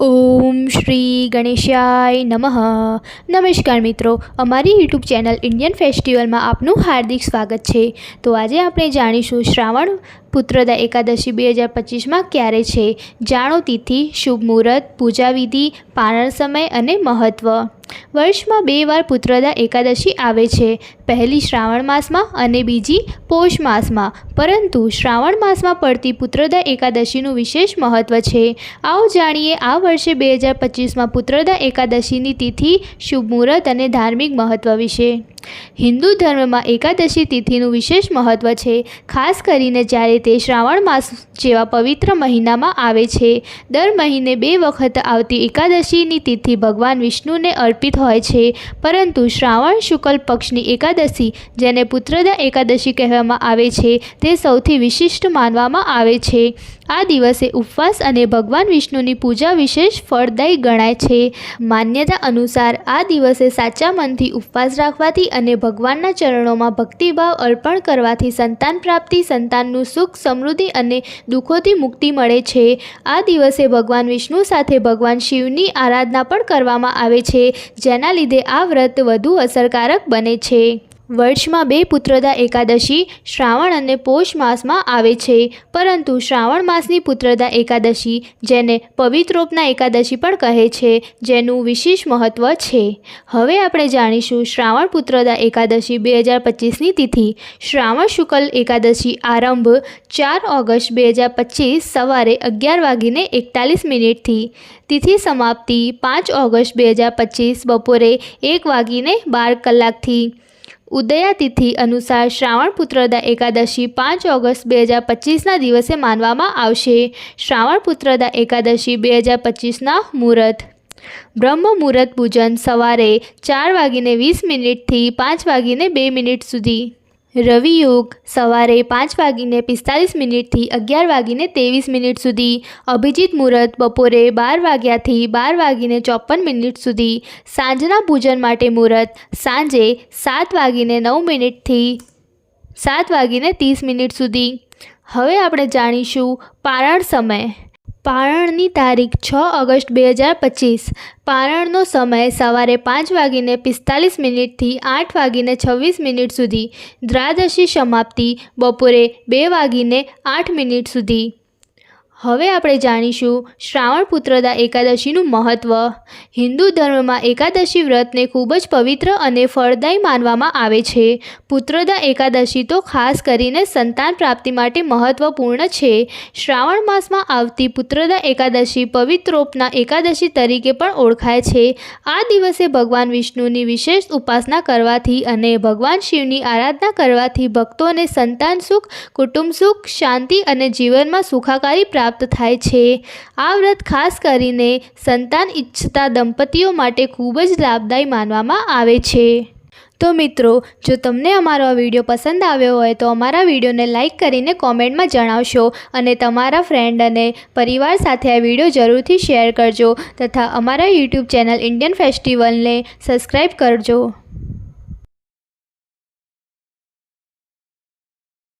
ઓમ શ્રી ગણેશાય નમઃ. નમસ્કાર મિત્રો, અમારી યુટ્યુબ ચેનલ ઇન્ડિયન ફેસ્ટિવલમાં આપનું હાર્દિક સ્વાગત છે. તો આજે આપણે જાણીશું શ્રાવણ પુત્રદા એકાદશી બે હજાર પચીસમાં ક્યારે છે? જાણો તિથિ, શુભ મુહૂર્ત પૂજાવિધિ પારણ સમય અને મહત્ત્વ વર્ષમાં બે વાર પુત્રદા એકાદશી આવે છે. પહેલી શ્રાવણ માસમાં અને બીજી પોષ માસમાં. પરંતુ શ્રાવણ માસમાં પડતી પુત્રદા એકાદશીનું વિશેષ મહત્ત્વ છે. આવો જાણીએ આ વર્ષે બે હજાર પચીસમાં પુત્રદા એકાદશીની તિથિ, શુભ મુહૂર્ત અને ધાર્મિક મહત્ત્વ વિશે. હિન્દુ ધર્મમાં એકાદશી તિથિનું વિશેષ મહત્ત્વ છે. ખાસ કરીને જ્યારે તે શ્રાવણ માસ જેવા પવિત્ર મહિનામાં આવે છે. દર મહિને બે વખત આવતી એકાદશીની તિથિ ભગવાન વિષ્ણુને અર્પિત હોય છે. પરંતુ શ્રાવણ શુક્લ પક્ષની એકાદશી, જેને પુત્રદા એકાદશી કહેવામાં આવે છે, તે સૌથી વિશિષ્ટ માનવામાં આવે છે. આ દિવસે ઉપવાસ અને ભગવાન વિષ્ણુની પૂજા વિશેષ ફળદાયી ગણાય છે. માન્યતા અનુસાર આ દિવસે સાચા મનથી ઉપવાસ રાખવાથી અને ભગવાનના ચરણોમાં ભક્તિભાવ અર્પણ કરવાથી સંતાન પ્રાપ્તિ, સંતાનનું સુખ, સમૃદ્ધિ અને દુઃખોથી મુક્તિ મળે છે. આ દિવસે ભગવાન વિષ્ણુ સાથે ભગવાન શિવની આરાધના પણ કરવામાં આવે છે, જેના લીધે આ વ્રત વધુ અસરકારક બને છે. વર્ષમાં બે પુત્રદા એકાદશી, શ્રાવણ અને પોષ માસમાં આવે છે. પરંતુ શ્રાવણ માસની પુત્રદા એકાદશી, જેને પવિત્રોપના એકાદશી પણ કહે છે, જેનું વિશેષ મહત્ત્વ છે. હવે આપણે જાણીશું શ્રાવણ પુત્રદા એકાદશી બે હજાર પચીસની તિથિ. શ્રાવણ શુક્લ એકાદશી આરંભ ચાર ઓગસ્ટ બે હજાર પચીસ સવારે અગિયાર વાગીને એકતાલીસ મિનિટથી. તિથિ સમાપ્તિ પાંચ ઓગસ્ટ બે હજાર પચીસ બપોરે એક વાગીને બાર કલાકથી. ઉદયાતિથિ અનુસાર શ્રાવણ પુત્રદા એકાદશી પાંચ ઓગસ્ટ બે હજાર પચીસના દિવસે માનવામાં આવશે. શ્રાવણ પુત્રદા એકાદશી બે હજાર પચીસના મુહૂર્ત. બ્રહ્મ મુહૂર્ત પૂજન સવારે ચાર વાગીને વીસ મિનિટથી પાંચ વાગીને બે મિનિટ સુધી. રવિ યોગ સવારે પાંચ વાગીને પિસ્તાલીસ મિનિટથી અગિયાર વાગીને ત્રેવીસ મિનિટ સુધી, અભિજીત મુહૂર્ત બપોરે બાર વાગ્યાથી બાર વાગીને ચોપન મિનિટ સુધી, સાંજના પૂજન માટે મુહૂર્ત સાંજે સાત વાગીને નવ મિનિટથી સાત વાગીને ત્રીસ મિનિટ સુધી. હવે આપણે જાણીશું પારણ સમય. પારણની તારીખ છ ઓગસ્ટ બે હજાર પચીસ. પારણનો સમય સવારે પાંચ વાગીને પિસ્તાલીસ મિનિટથી આઠ વાગીને છવ્વીસ મિનિટ સુધી. દ્વાદશી સમાપ્તિ બપોરે બે વાગીને આઠ મિનિટ સુધી. હવે આપણે જાણીશું શ્રાવણ પુત્રદા એકાદશીનું મહત્ત્વ હિન્દુ ધર્મમાં એકાદશી વ્રતને ખૂબ જ પવિત્ર અને ફળદાયી માનવામાં આવે છે. પુત્રદા એકાદશી તો ખાસ કરીને સંતાન પ્રાપ્તિ માટે મહત્ત્વપૂર્ણ છે. શ્રાવણ માસમાં આવતી પુત્રદા એકાદશી પવિત્રોપના એકાદશી તરીકે પણ ઓળખાય છે. આ દિવસે ભગવાન વિષ્ણુની વિશેષ ઉપાસના કરવાથી અને ભગવાન શિવની આરાધના કરવાથી ભક્તોને સંતાન સુખ, કુટુંબ સુખ, શાંતિ અને જીવનમાં સુખાકારી પ્રાપ્ત થાય છે. આ વ્રત ખાસ કરીને સંતાન ઈચ્છતા દંપતીઓ માટે ખૂબ જ લાભદાયી માનવામાં આવે છે. તો મિત્રો, જો તમને અમારો આ વીડિયો પસંદ આવ્યો હોય તો અમારા વિડીયોને લાઇક કરીને કોમેન્ટમાં જણાવશો અને તમારા ફ્રેન્ડ અને પરિવાર સાથે આ વીડિયો જરૂરથી શેર કરજો તથા અમારા યુટ્યુબ ચેનલ ઇન્ડિયન ફેસ્ટિવલને સબસ્ક્રાઈબ કરજો.